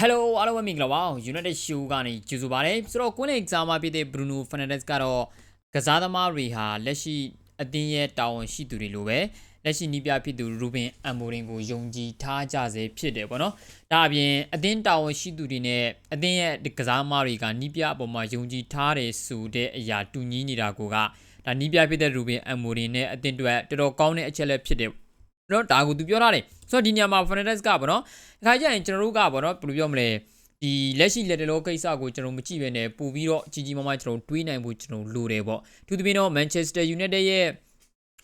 Hello အားလုံးပဲမင်္ဂလာပါ United Show ကနေကြိုဆိုပါရစေဆိုတော့ကွင်းလေ exam မှာဖြစ်တဲ့ Bruno Fernandes ကတော့ကစားသမားတွေဟာလက်ရှိအသင်းရဲ့တာဝန်ရှိသူတွေလိုပဲလက်ရှိနီးပြဖြစ်သူ Ruben Amorim ကိုယုံကြည်ထားကြစေဖြစ်တယ်ပေါ့နော်ဒါအပြင်အသင်းတာဝန်ရှိသူတွေနဲ့အသင်းရဲ့ကစားသမားတွေကနီးပြအပေါ်မှာယုံကြည်ထားတယ်ဆိုတဲ့အရာတူညီနေတာကိုကဒါနီးပြဖြစ်တဲ့ Ruben Amorim နဲ့အသင်းအတွက်တော်တော်ကောင်းတဲ့အချက်လက်ဖြစ်တယ် နော်ဒါကိုသူပြောထားတယ်ဆိုတော့ဒီညမှာ Fernandes ကပေါ့နော်အခါကျရင်ကျွန်တော်တို့ကပေါ့နော်ဘယ်လိုပြောမလဲဒီလက်ရှိလက်တလောကိစ္စကိုကျွန်တော်မကြည့်ဘဲနဲ့ပို့ပြီးတော့ကြီးကြီးမားမားကျွန်တော်တွေးနိုင်ဖို့ကျွန်တော်လိုတယ်ပေါ့သူသဖြင့်တော့ Manchester United ရဲ့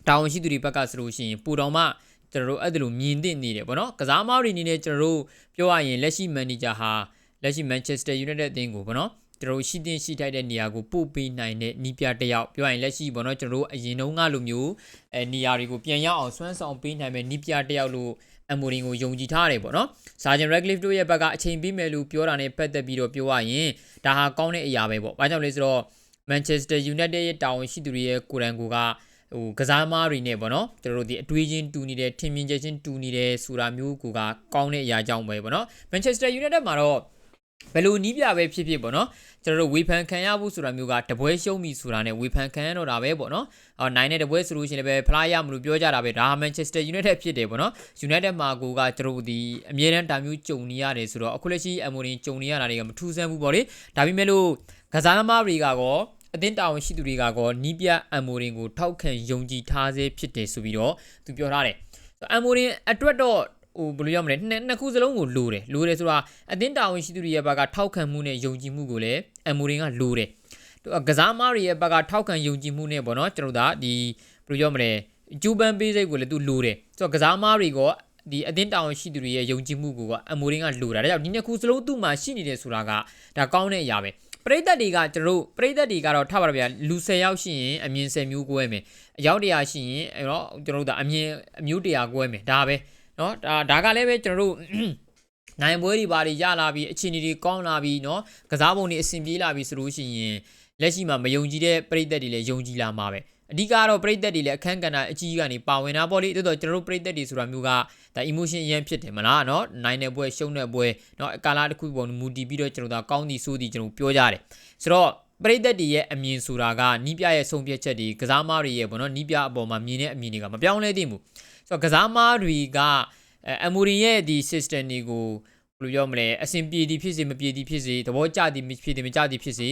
တာဝန်ရှိသူတွေဘက်ကဆိုလို့ရှိရင်ပူတော်မှကျွန်တော်တို့အဲ့ဒါလိုမြင်သင့်နေတယ်ပေါ့နော်ကစားမားတွေအနေနဲ့ကျွန်တော်တို့ပြောရရင်လက်ရှိ manager ဟာလက်ရှိ Manchester United အသင်းကိုပေါ့နော် ကျွန်တော်တို့ရှိတင်ရှိထိုက်တဲ့နေရာကိုပို့ပေးနိုင်တဲ့နီးပြတစ်ယောက်ပြောရရင်လက်ရှိပေါ့နော်ကျွန်တော်တို့အရင်တုန်းကလိုမျိုးအဲနေရာတွေကိုပြန်ရောက်အောင်ဆွမ်းဆောင်ပေးနိုင်မဲ့နီးပြတစ်ယောက်လို့အမိုရင်ကိုယုံကြည်ထားတယ်ပေါ့နော်။ဆာဂျန်ရက်ဂလစ်တို့ရဲ့ဘက်ကအချိန်ပေးမယ်လို့ပြောတာနဲ့ပတ်သက်ပြီးတော့ပြောရရင်ဒါဟာကောင်းတဲ့အရာပဲပေါ့။ဘာကြောင့်လဲဆိုတော့ Manchester United ရဲ့တာဝန်ရှိသူတွေရဲ့ကိုယ်တိုင်ကိုကဟိုကစားမားတွေနဲ့ပေါ့နော်ကျွန်တော်တို့ဒီအတွေးချင်းတူနေတယ်ထင်မြင်ချက်ချင်းတူနေတယ်ဆိုတာမျိုးကိုကကောင်းတဲ့အရာကြောင့်ပဲပေါ့နော် Manchester United မှာတော့ ဘယ်လိုနီးပြပဲဖြစ်ဖြစ်ပေါ့နော်ကျွန်တော်တို့ဝေဖန်ခံရဖို့ဆိုတာမျိုးကတပွဲရှုံးပြီဆိုတာနဲ့ဝေဖန်ခံရတော့တာပဲပေါ့နော်အော်နိုင်တဲ့တပွဲဆိုလို့ရှိရင်လည်းဖလားရမလို့ပြောကြတာပဲဒါဟာ Manchester United ဖြစ်တယ်ပေါ့နော် United မှာကိုကကျွန်တော်တို့ဒီအမြဲတမ်းတာမျိုးကြုံနေရတယ်ဆိုတော့အခုလက်ရှိအမိုရင်ကြုံနေရတာတွေကမထူးဆန်းဘူးပေါ့လေဒါပေမဲ့လို့ကစားသမားတွေကကောအသင်းတာဝန်ရှိသူတွေကကောနီးပြအမိုရင်ကိုထောက်ခံယုံကြည်ထားစေဖြစ်တယ်ဆိုပြီးတော့သူပြောထားတယ်အမိုရင်အတွက်တော့ ဟိုဘယ်လိုရမလဲနှစ်နှစ်ခုစလုံးကိုလိုတယ်လိုတယ်ဆိုတာအသင်းတာဝန်ရှိသူတွေရဲ့ဘက်ကထောက်ခံမှုနဲ့ယုံကြည်မှုကိုလည်းအမိုရင်ကလိုတယ်ကစားမားတွေရဲ့ဘက်ကထောက်ခံယုံကြည်မှုနဲ့ပေါ့နော်ကျွန်တော်တို့ဒါဒီဘယ်လိုရမလဲကျူပန်ပေးစိတ်ကိုလည်းသူလိုတယ်ဆိုတော့ကစားမားတွေကဒီအသင်းတာဝန်ရှိသူတွေရဲ့ယုံကြည်မှုကိုကအမိုရင်ကလိုတာဒါကြောင့်ဒီနှစ်ခုစလုံးသူ့မှာရှိနေတယ်ဆိုတာကဒါကောင်းတဲ့အရာပဲပရိသတ်တွေကကျွန်တော်တို့ပရိသတ်တွေကတော့ထားပါတော့ဗျာလူ10ယောက်ရှိရင်အမြင်10မျိုးကိုဲမယ်အယောက်100ရှိရင်အဲ့တော့ကျွန်တော်တို့ဒါအမြင်အမျိုး100ကိုဲမယ်ဒါပဲ เนาะဒါဒါကလည်းပဲကျွန်တော်တို့နိုင်ပွဲတွေပါတွေရလာပြီးအခြေအနေတွေကောင်းလာပြီးเนาะကစားပုံတွေအဆင်ပြေလာပြီးဆိုလို့ရှိရင်လက်ရှိမှာမယုံကြည်တဲ့ပရိသတ်တွေလည်းယုံကြည်လာမှာပဲအဓိကတော့ပရိသတ်တွေလည်းအခန်းကဏ္ဍအကြီးကနေပါဝင်တာပေါ့လေတိုးတော့ကျွန်တော်တို့ပရိသတ်တွေဆိုတာမျိုးကဒါ emotion အရင်ဖြစ်တယ်မလားเนาะနိုင်တဲ့ပွဲရှုံးတဲ့ပွဲเนาะကာလာတစ်ခုပေါ်မူတည်ပြီးတော့ကျွန်တော်တို့ကောင်းသည်ဆိုသည်ကျွန်တော်ပြောကြတယ်ဆိုတော့ ပရိသတ်တွေရဲ့အမြင်ဆိုတာကနီးပြရဲ့ဆုံးဖြတ်ချက်တွေကစားမားတွေရဲ့ပေါ့နော်နီးပြအပေါ်မှာမြင်တဲ့အမြင်တွေကမပြောင်းလဲသင့်ဘူးဆိုတော့ကစားမားတွေကအမူရီရဲ့ဒီ system တွေကိုဘယ်လိုပြောမလဲအဆင်ပြေသည်ဖြစ်စေမပြေသည်ဖြစ်စေသဘောကျသည်ဖြစ်သည်မကျသည်ဖြစ်စေ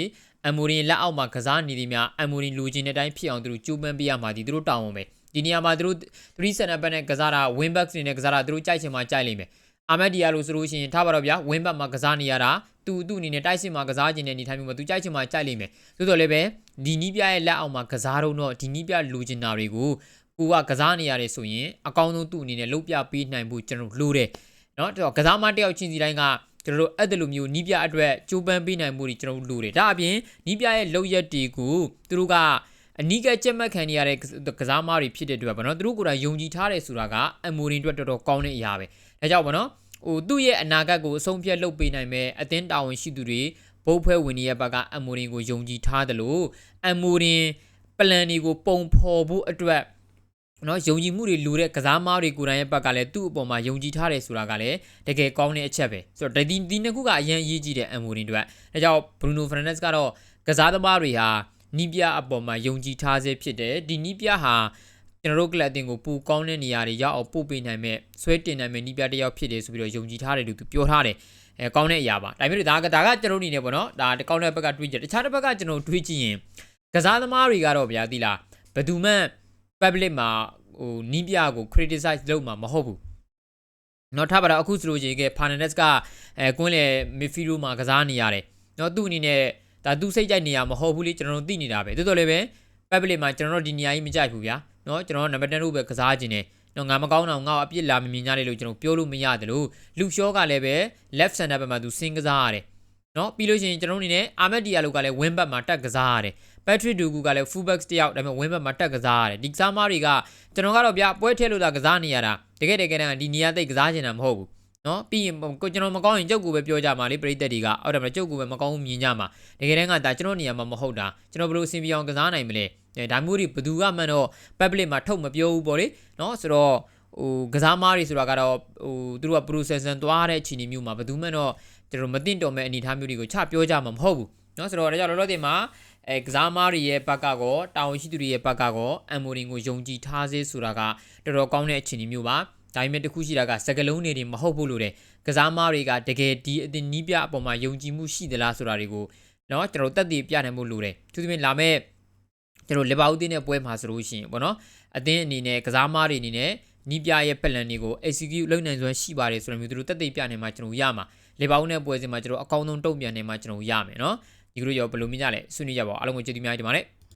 အမူရီလက်အောက်မှာကစားနေသည်များအမူရီလူချင်းတဲ့အတိုင်းဖြစ်အောင်သူတို့ကြိုးပမ်းပေးရမှာဒီသူတို့တောင်းအောင်ပဲဒီနေရာမှာသူတို့3 center back နဲ့ကစားတာ wing back တွေနဲ့ကစားတာသူတို့ကြိုက်ချင်မှကြိုက်လိမ့်မယ်အာမက်ဒီယာလို့ဆိုလို့ရှိရင်ထားပါတော့ဗျာ wing back မှာကစားနေရတာ သူသူ့အနေနဲ့တိုက်စစ်မှာကစားခြင်းနဲ့နေထိုင်မှုမှာသူကြိုက်ချင်မှကြိုက်လိမ့်မယ်သို့တော်လည်းပဲဒီနီးပြရဲ့လက်အောက်မှာကစားတော့တော့ဒီနီးပြလူချင်တာတွေကိုကိုကကစားနေရတယ်ဆိုရင်အကောင်းဆုံးသူ့အနေနဲ့လုပ်ပြပေးနိုင်ဖို့ကျွန်တော်လိုတယ်เนาะတော့ကစားမတယောက်ချင်းစီတိုင်းကကျွန်တော်တို့အဲ့ဒါလိုမျိုးနီးပြအတွက်ကြိုးပမ်းပေးနိုင်မှုတွေကျွန်တော်တို့လိုတယ်ဒါအပြင်နီးပြရဲ့လောက်ရက်တွေကိုသူတို့ကအနီးကကြက်မှတ်ခံနေရတဲ့ကစားမတွေဖြစ်တဲ့အတွက်ဗောနော်သူတို့ကိုယ်တိုင်ယုံကြည်ထားတယ်ဆိုတာကအမိုရင်အတွက်တော်တော်ကောင်းတဲ့အရာပဲဒါကြောင့်ဗောနော် ဟိုသူ့ရဲ့အနာဂတ်ကိုအဆုံးဖြတ်လုပ်ပေးနိုင်မဲ့အသင်းတာဝန်ရှိသူတွေဘုတ်ဖွဲဝင်ရဲ့ဘက်ကအမိုရင်ကိုယုံကြည်ထားတယ်လို့အမိုရင်ပလန်တွေကိုပုံဖော်ဖို့အတွက်နော်ယုံကြည်မှုတွေလူတဲ့ကစားမားတွေကိုယ်တိုင်ရဲ့ဘက်ကလည်းသူ့အပေါ်မှာယုံကြည်ထားတယ်ဆိုတာကလည်းတကယ်ကောင်းတဲ့အချက်ပဲဆိုတော့ဒီဒီနှစ်ခုကအရင်အရေးကြီးတဲ့အမ်မိုရင်တို့အဲကြောင့်ဘရူနိုဖရန်နက်စ်ကတော့ကစားသမားတွေဟာနီးပြအပေါ်မှာယုံကြည်ထားစေဖြစ်တယ်ဒီနီးပြဟာ ကျွန်တော်တို့ကလပ်တင်ကိုပူကောင်းတဲ့နေရာတွေရောက်အောင်ပို့ပေးနိုင်မဲ့ဆွဲတင်နိုင်မဲ့နီးပြတစ်ယောက်ဖြစ်တယ်ဆိုပြီးတော့ယုံကြည်ထားတယ်လို့သူပြောထားတယ်အဲကောင်းတဲ့အရာပါဒါပေမဲ့ဒါကဒါကကျွန်တော်အနေနဲ့ပေါ့နော်ဒါကောင်းတဲ့ဘက်ကတွေးကြတခြားတစ်ဘက်ကကျွန်တော်တွေးကြည့်ရင်ကစားသမားတွေကတော့ဗျာသီလားဘယ်သူမှ public မှာဟိုနီးပြကို criticize လုပ်မှာမဟုတ်ဘူးနော်ထားပါတော့အခုဆိုလို့ရှိရင် Fernandez ကအဲကွင်းလေ midfield မှာကစားနေရတယ်နော်သူ့အနေနဲ့ဒါသူစိတ်ကြိုက်နေရမဟုတ်ဘူးလေကျွန်တော်တို့သိနေတာပဲတိုးတော်လည်းပဲ public မှာကျွန်တော်တို့ဒီနေရာကြီးမကြိုက်ဘူးဗျာ နော်ကျွန်တော်တို့နံပါတ်10လို့ပဲကစားခြင်းနဲ့နော်ငါမကောင်းတော့ငါ့အပြစ်လာမမြင်ကြလေလို့ကျွန်တော်ပြောလို့မရတယ်လို့လူရှောကလည်းပဲ left center ဘက်မှာသူစင်ကစားရတယ်နော်ပြီးလို့ရှိရင်ကျွန်တော်အနေနဲ့အာမက်ဒီယာလိုကလည်း wing back မှာတက်ကစားရတယ် Patrick Dugu ကလည်း full back တယောက်ဒါပေမဲ့ wing back မှာတက်ကစားရတယ်ဒီကစားမတွေကကျွန်တော်ကတော့ဗျပွဲထဲလို့သာကစားနေရတာတကယ်တကယ်တမ်းဒီနေရာသိကစားနေတာမဟုတ်ဘူးနော်ပြီးရင်ကိုကျွန်တော်မကောင်းရင်ကြုတ်ကူပဲပြောကြမှာလေပရိသတ်တွေကဟုတ်တယ်မလားကြုတ်ကူပဲမကောင်းဘူးမြင်ကြမှာတကယ်တမ်းကဒါကျွန်တော်နေရာမှာမဟုတ်တာကျွန်တော်ဘယ်လိုအဆင်ပြေအောင်ကစားနိုင်မလဲ အဲဒါမျိုးတွေဘသူကမှန်တော့ public မှာထုတ်မပြောဘူးပေါ့လေနော်ဆိုတော့ဟိုကစားမားတွေဆိုတာကတော့ဟိုသူတို့က processor သွားတဲ့အခြေအနေမျိုးမှာဘသူမှန်တော့ကျွန်တော်မသိတော်မဲ့အနေအထားမျိုးတွေကိုချပြောကြမှာမဟုတ်ဘူးနော်ဆိုတော့ဒါကြောင့်လောလောဆယ်မှာအဲကစားမားတွေရဲ့ဘက်ကကောတာဝန်ရှိသူတွေရဲ့ဘက်ကကောအမ်မိုရင်ကိုယုံကြည်ထားစေဆိုတာကတော်တော်ကောင်းတဲ့အခြေအနေမျိုးပါဒါပေမဲ့တခုရှိတာကစကလုံးနေတွေမဟုတ်ဘူးလို့တယ်ကစားမားတွေကတကယ်ဒီအတင်နီးပြအပေါ်မှာယုံကြည်မှုရှိသလားဆိုတာတွေကိုနော်ကျွန်တော်တက်တည်ပြနိုင်ဖို့လိုတယ်သူသဖြင့်လာမဲ့ ကျွန်တော်လီဗာပူးတင်းတဲ့ပွဲမှာဆိုလို့ရှိရင်ပေါ့နော်အသင်းအနေနဲ့ကစားမားတွေအနေနဲ့နီးပြရဲ့ပလန်တွေကို execute လုပ်နိုင်စွမ်းရှိပါတယ်ဆိုတော့မျိုးသူတို့တက်တည်ပြနိုင်မှာကျွန်တော်ရမှာလေပါဦးနဲ့ပွဲစဉ်မှာကျွန်တော်အကောင်းဆုံးတုံ့ပြန်နေမှာကျွန်တော်ရမယ်နော်ဒီကလိုရောဘယ်လိုမြင်ကြလဲဆွေးနွေးကြပါဦးအားလုံးကိုကျေးဇူးများတင်ပါတယ်